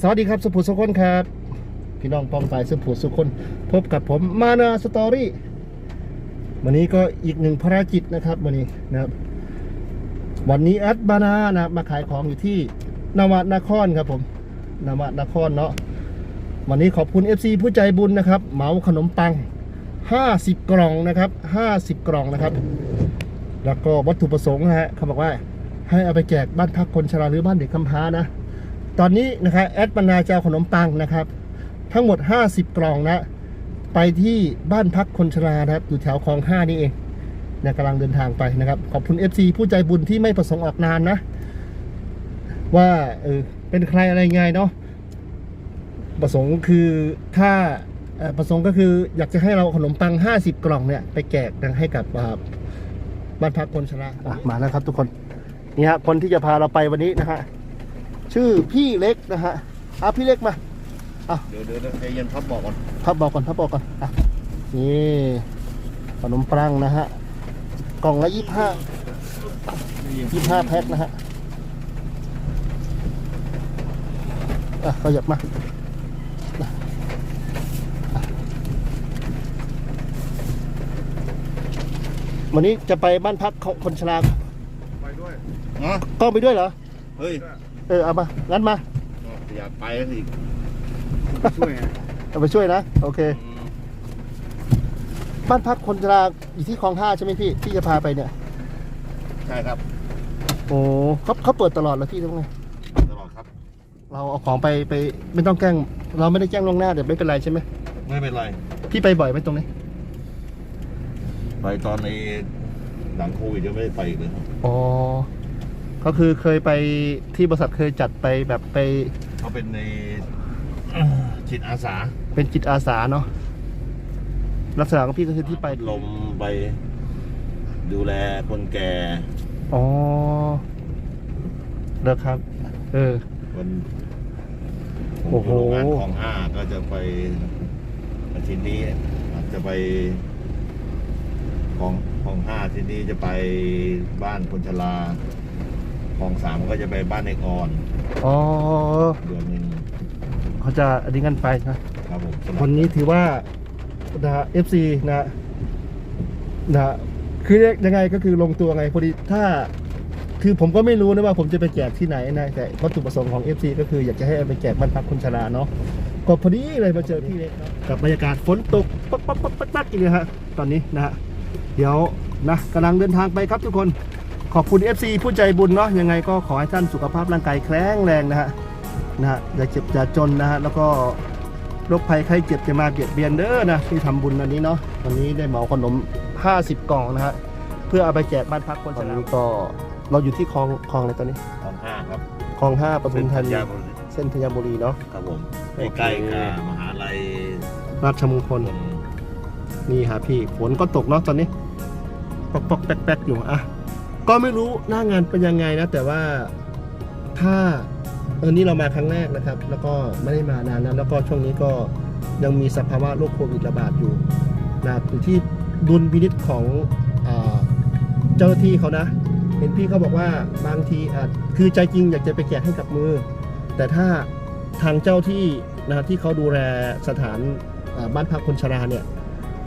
สวัสดีครับสุภูสุคนครับ พี่น้องปองไปสุภูสุคน พบกับผมมานาสตอรี่วันนี้ก็อีกหนึ่งภารกิจนะครับวันนี้นะครับ วันนี้แอดบานานะครับมาขายของอยู่ที่นวานครครับผมนวานครเนาะวันนี้ขอบคุณ FC ผู้ใจบุญนะครับเหมาขนมปัง 50 กล่องนะครับ 50 กล่องนะครับ แล้วก็วัตถุประสงค์นะฮะเขาบอกว่าให้เอาไปแจกบ้านพักคนชราหรือบ้านเด็กกำพร้านะ ตอนนี้นะครับแอดบรรณาจะเอาขนมปังนะครับ ทั้งหมด 50 กล่องนะไปที่บ้านพักคนชรานะครับ อยู่แถวคลองห้านี่เองนะกำลังเดินทางไปนะครับ ขอบคุณ FC ผู้ใจบุญที่ไม่ประสงค์ออกนามนะ ว่าเออเป็นใครอะไรไงเนาะประสงค์คือถ้าประสงค์ก็คืออยากจะให้เราขนมปัง 50 กล่องเนี่ย ไปแจกให้กับบ้านพักคนชราอะมาแล้วครับทุกคนนี่ฮะคนที่จะพาเราไปวันนี้นะฮะ ชื่อพี่เล็กนะฮะเอาพี่เล็กมาเดี๋ยวเดี๋ยวใจเย็นพับบอกก่อนพับบอกก่อนพับบอกก่อนอะนี่ขนมปังนะฮะกล่องละยี่ห้ายี่ห้าแพ็คนะฮะอะขยับมาอะวันนี้จะไปบ้านพักของคนชราไปด้วยอ๋อก็ไปด้วยเหรอ เฮ้ย เออเอามางั้นมาอยากไปสิช่วยเอาไปช่วยนะ โอเค บ้านพักคนชราอยู่ที่คลองห้าใช่ไหมพี่ที่จะพาไปเนี่ยใช่ครับ โอ้เขาเขาเปิดตลอดแล้วพี่ทำไงตลอดครับ เราเอาของไปไปไม่ต้องแกล้ง เราไม่ได้แจ้งล่วงหน้าเดี๋ยวไม่เป็นไรใช่ไหมไม่เป็นไร พี่ไปบ่อยไหมตรงนี้ ไปตอนในหลังโควิดยังไม่ได้ไปอีกเลยครับอ๋อ ก็คือเคยไปที่บริษัทเคยจัดไปแบบไปเขาเป็นในจิตอาสา เป็นจิตอาสาเนาะลักษณะของพี่ก็คือที่ไปลมไป ดูแลคนแก่ อ๋อเลิกครับ เออคนโอ้โหโรงงานของห้าก็จะไปอาทิตย์นี้อาจจะไปของของห้าอาที่นี้จะไปบ้านคนชรา ของสามก็จะไปบ้านในกอนอ๋อเดือนหนึงเขาจะอันนี้กันไปนะครับผมสำหรับวันนี้ถือว่านะฮะ FC นะฮะนะฮะคือยังไงก็คือลงตัวไงพอดีถ้า คือผมก็ไม่รู้นะว่าผมจะไปแจกที่ไหนนะแต่วัตถุประสงค์ของ FC ก็คืออยากจะให้เอาไปแจกบ้านพักคนชราเนาะก็พอดีเลยมาเจอพี่เล็กเนาะกับบรรยากาศฝนตกปั๊บปั๊บปั๊บปั๊บปั๊บอย่างเงี้ยฮะตอนนี้นะฮะเดี๋ยวนะกำลังเดินทางไปครับทุกคน ขอบคุณ FC ผู้ใจบุญเนาะยังไงก็ขอให้ท่านสุขภาพร่างกายแข็งแรงนะฮะนะฮะอย่าเจ็บอย่าจนนะฮะแล้วก็โรคภัยไข้เจ็บจะมาเบียดเบียนเด้อนะที่ทำบุญอันนี้เนาะวันนี้ได้เหมาขนม 50 กล่องนะฮะเพื่อเอาไปแจกบ้านพักคนชราก็เราอยู่ที่คลองคลองอะไรตอนนี้ของห้าครับคลองห้าปทุมธานียาบุรีเส้นธัญบุรีเนาะ ครับผมโอเค ใกล้ๆกับมหาลัยราชมงคลคนนี่ฮะพี่ฝนก็ตกเนาะตอนนี้ปอกปอกแป๊กแป๊กอยู่อะ ก็ไม่รู้หน้างานเป็นยังไงนะ แต่ว่าถ้าเออนี่เรามาครั้งแรกนะครับ แล้วก็ไม่ได้มานานแล้วแล้วก็ช่วงนี้ก็ยังมีสภาวะโรคโควิดระบาดอยู่นะครับอยู่ที่ดุลพินิจของเจ้าหน้าที่เขานะ เห็นพี่เขาบอกว่าบางทีอาจคือใจจริงอยากจะไปแจกให้กับมือ แต่ถ้าทางเจ้าที่นะที่เขาดูแลสถานบ้านพักคนชราเนี่ย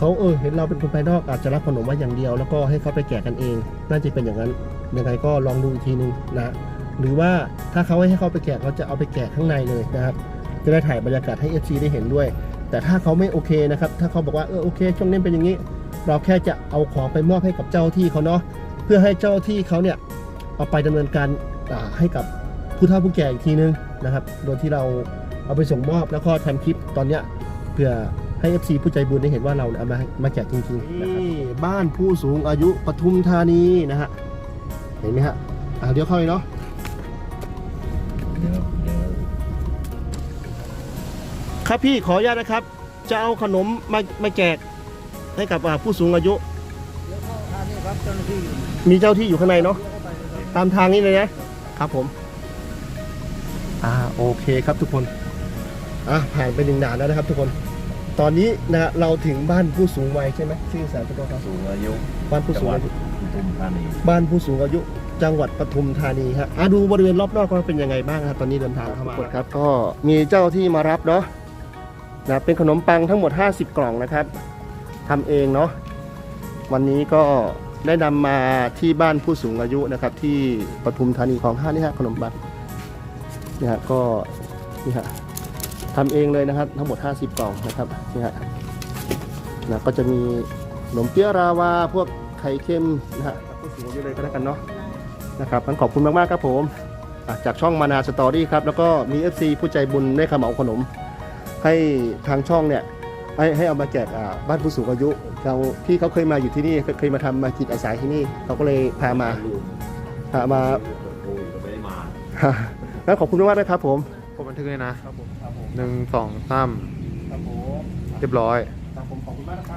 เขาเออเห็นเราเป็นคนภายนอกอาจจะรับขนมไว้อย่างเดียว แล้วก็ให้เขาไปแจกกันเองน่าจะเป็นอย่างนั้นยังไงก็ลองดูอีกทีนึงนะหรือว่าถ้าเขาให้เขาไปแจกเขาจะเอาไปแจกข้างในเลยนะครับจะได้ถ่ายบรรยากาศให้ FC ได้เห็นด้วย แต่ถ้าเขาไม่โอเคนะครับ ถ้าเขาบอกว่าเออโอเค ช่วงนี้เป็นอย่างนี้ เราแค่จะเอาของไปมอบให้กับเจ้าที่เขาเนาะเพื่อให้เจ้าที่เขาเนี่ยเอาไปดำเนินการอ่าให้กับผู้เฒ่าผู้แก่อีกทีนึงนะครับ โดยที่เราเอาไปส่งมอบแล้วก็ทำคลิปตอนเนี้ยเพื่อ ให้ FC ผู้ใจบุญได้เห็นว่าเราเนี่ยเอามามาแจกจริงๆนะครับ นี่บ้านผู้สูงอายุปทุมธานีนะฮะ เห็นไหมฮะอ่าเดี๋ยวเข้าเลยเนาะ เดี๋ยวเดี๋ยวครับพี่ขออนุญาตนะครับ จะเอาขนมมามาแจกให้กับอ่าผู้สูงอายุ เดี๋ยวเข้าทางนี้ครับเจ้าหน้าที่อยู่มีเจ้าที่อยู่ข้างในเนาะ เข้าไปเลยครับตามทางนี้เลยนะครับผม อ่าโอเคครับทุกคน อะผ่านไปหนึ่งด่านแล้วนะครับทุกคน ตอนนี้นะเราถึงบ้านผู้สูงวัยใช่ไหมชื่อสารตัวครับสูงอายุบ้านผู้จัสูงงหวัดอายุปทุมธานีบ้านผู้สูงอายุจังหวัดปทุมธานีฮะอะดูบริเวณรอบนอกว่าเป็นยังไงบ้างครับตอนนี้เดินทางเข้ามาครับ ก็มีเจ้าที่มารับเนาะนะเป็นขนมปังทั้งหมด 50 กล่องนะครับทำเองเนาะวันนี้ก็ได้นำมาที่บ้านผู้สูงอายุนะครับ ที่ปทุมธานีของห้านี่ฮะขนมปังนี่ฮะก็นี่ฮะ ทำเองเลยนะครับ ทั้งหมด 50 กล่องนะครับนี่ฮะนะก็จะมีขนมเปี๊ยะราวาพวกไข่เค็มนะฮะผู้สูงอายุเลยก็แล้วกันเนาะนะครับงั้นขอบคุณมากๆครับผมอะจากช่องมานาสตอรี่ครับแล้วก็มี FC ผู้ใจบุญได้ขมาเอาขนม ให้ทางช่องเนี่ยให้ให้เอามาแจกอ่าบ้านผู้สูงอายุเราพี่เขาเคยมาอยู่ที่นี่เคยเคยมาทำมาจิตอาสาที่นี่เขาก็เลยพามาลูกพามาโทรอยู่แต่ไม่ได้มางั้นขอบคุณมากๆนะครับผม ผมบันทึกเลยนะครับผมครับผมหนึ่งสองสามครับผมเรียบร้อย ครับผมขอบคุณมากนะค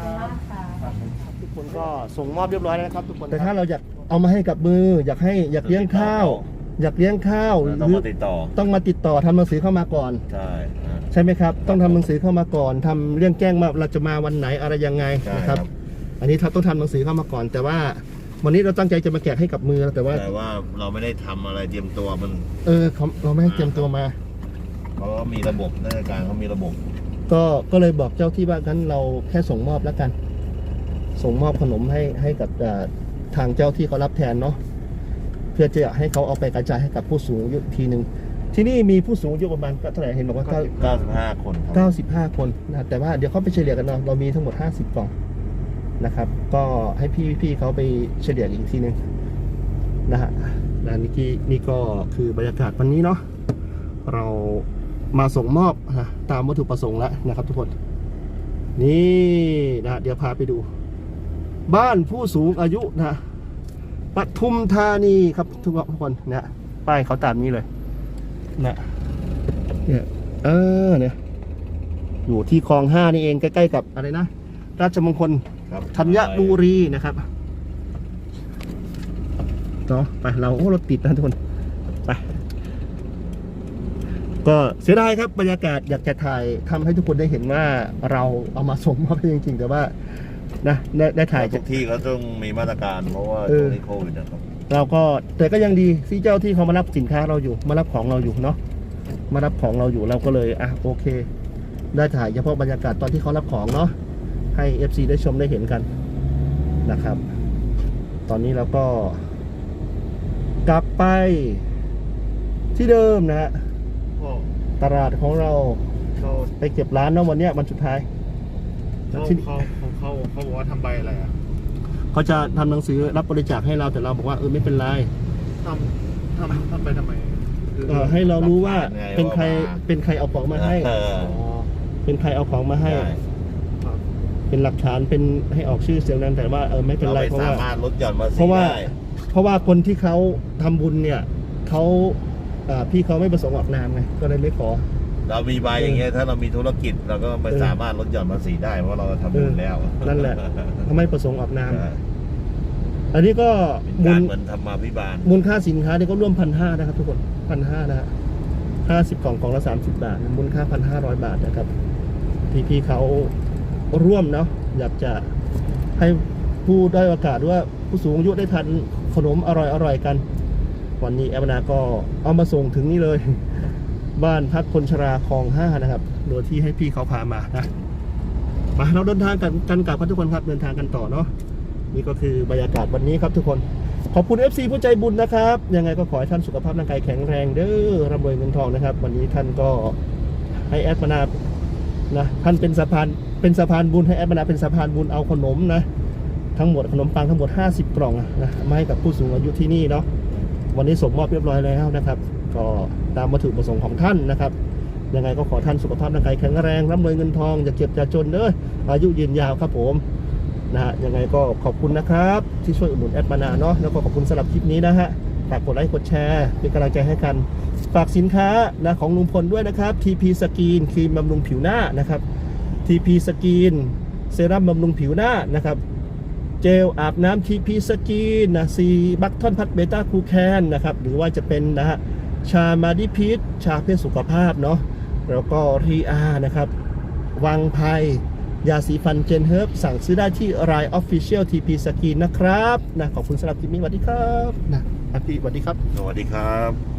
รับทุกคนก็ส่งมอบเรียบร้อยแล้วนะครับ ทุกคนแต่ถ้าเราอยากเอามาให้กับมือ อยากให้อยากเลี้ยงข้าว อยากเลี้ยงข้าวหต้องรือมาติดต่อ ต้องมาติดต่อทำหนังสือเข้ามาก่อน ใช่ฮะใช่ไหมครับ ต้องทำหนังสือเข้ามาก่อนทำเรื่องแจ้งมาเราจะมาวันไหนอะไรยังไงใช่นะคครัรับบอันนี้เราต้องทำหนังสือเข้ามาก่อน แต่ว่าวันนี้เราตั้งใจจะมาแกะให้กับมือแต่ว่าแต่ว่าเราไม่ได้ทำอะไรเตรียมตัวมัน เออเขาเราไม่ให้เตรียมตัวมา เพราะว่ามีระบบราชการเขามีระบบ ก็ก็เลยบอกเจ้าที่ว่างั้นเราแค่ส่งมอบแล้วกัน ส่งมอบขนมให้ให้กับอ่าทางเจ้าที่เขารับแทนเนาะเพื่อจะให้เขาเอาไปกระจายให้กับผู้สูงอายุอีกทีหนึ่งที่นี่มีผู้สูงอายุประมาณเท่าไหร่เห็นบอกว่าเก้า 95 คนครับเก้าสิบห้าคนนะแต่ว่าเดี๋ยวเขาไปเฉลี่ยกันเนาะเรามีทั้งหมด 50 กล่องนะครับ ก็ให้พี่พี่เขาไปเฉลี่ยอีกทีหนึงนะฮะนะนี่กี้นี่ก็คือบรรยากาศวันนี้เนาะเรา มาส่งมอบนะตามวัตถุประสงค์แล้วนะครับทุกคน นี่นะเดี๋ยวพาไปดู บ้านผู้สูงอายุนะปทุมธานีครับทุกคนนะป้ายเขาตามนี้เลยนะเนี่ยเออเนี่ยอยู่ที่คลองห้านี่เองใกล้ๆกับอะไรนะ ราชมงคลธัญบุรีนะครับเนาะไปเราโอ้รถติดนะทุกคน ไป ก็เสียดายครับบรรยากาศอยากจะถ่ายทำให้ทุกคนได้เห็นว่าเราเอามาส่งมอบให้จริงๆ แต่ว่านะได้ได้ถ่ายทุกที่เขาต้องมีมาตรการเพราะว่าเออช่วงนี้โควิดนะครับเราก็แต่ก็ยังดีที่เจ้าที่เขามารับสินค้าเราอยู่ มารับของเราอยู่เนาะมารับของเราอยู่เราก็เลยอะโอเค ได้ถ่ายเฉพาะบรรยากาศตอนที่เขารับของเนาะให้ FC ได้ชมได้เห็นกันนะครับ ตอนนี้เราก็ กลับไปที่เดิมนะฮะ ตลาดของเราเขาไปเก็บร้านเนาะวันเนี้ยวันสุดท้าย เขาที่เขาเขาเขาบอกว่าทำใบอะไรอะเขาจะทำหนังสือรับบริจาคให้เราแต่เราบอกว่าเออไม่เป็นไรทำทำทำไปทำไมคือเออให้เรารู้ว่าหลักฐานไงเป็นใครว่ามาเป็นใครเอาของมาให้ เออ อ๋อเป็นใครเอาของมาให้ ใช่ ครับเป็นหลักฐานเป็นให้ออกชื่อเสียงนั้นแต่ว่าเออไม่เป็นเราไรไม่เพราะสาว่า มารถลดหย่อนภาษีเพราะว่า ได้เพราะว่าคนที่เขาทำบุญเนี่ยเขา อ่าพี่เขาไม่ประสงค์ออกนามไงก็เลยไม่ขอ เรามีใบอย่างเงี้ยถ้าเรามีธุรกิจเราก็ไม่เออ สามารถลดหย่อนภาษีได้เพราะเราทำบุญแล้วนั่นแหละเขาไม่ประสงค์ออกนามใช่อันนี้ก็เป็นมูการลเหมือนธรรมาภิบาลมูลค่าสินค้านี่ก็ร่วมพันห้านะครับทุกคนพันห้านะฮะห้าสิบกล่องกล่องละสามสิบบาท มูลค่าพันห้าร้อยบาทนะครับที่พี่เขาร่วมเนาะอยากจะให้ผู้ได้อยโอกาสว่าผู้สูงอายุได้ทานขนมอร่อยๆกัน วันนี้แอมนาก็เอามาส่งถึงนี่เลย บ้านพักคนชราคลองห้านะครับ โดยที่ให้พี่เขาพามานะมาเราเดินทางกันกันกลับครับทุกคนครับเดินทางกันต่อเนาะนี่ก็คือบรรยากาศวันนี้ครับทุกคนขอบคุณ FC ผู้ใจบุญนะครับ ยังไงก็ขอให้ท่านสุขภาพร่างกายแข็งแรงเด้อร่ำรวยเงินทองนะครับ วันนี้ท่านก็ให้แอดมานานะท่านเป็นสะพานเป็นสะพานบุญให้แอดมานาเป็นสะพานบุญเอาขนมนะทั้งหมดขนมปังทั้งหมด 50 กล่องนะมาให้กับผู้สูงอายุที่นี่เนาะ วันนี้ส่งมอบเรียบร้อยแล้วนะครับ ก็ตามวัตถุประสงค์ของท่านนะครับ ยังไงก็ขอท่านสุขภาพร่างกายแข็งแรงร่ำรวยเงินทองอย่าเจ็บอย่าจนเด้ออายุยืนยาวครับผมนะฮะยังไงก็ขอบคุณนะครับ ที่ช่วยอุดหนุนแอดมานาเนาะแล้วก็ขอบคุณสำหรับคลิปนี้นะฮะฝากกดไลค์กดแชร์เป็นกำลังใจให้กันฝากสินค้านะของลุงพลด้วยนะครับ TP สกินครีมบำรุงผิวหน้านะครับ TP สกินเซรั่มบำรุงผิวหน้านะครับ เจลอาบน้ำ TP สกินนะซีบัคทอนพัดเบต้าคูแคนนะครับหรือว่าจะเป็นนะฮะชามาดิพิษชาเพื่อสุขภาพเนาะแล้วก็รีอานะครับ วังไพรยาสีฟันเจนเฮิร์บสั่งซื้อได้ที่ Line Official TP Skin นะครับนะขอบคุณสำหรับคลิปนี้สวัสดีครับนะอะพี่สวัสดีครับ สวัสดีครับ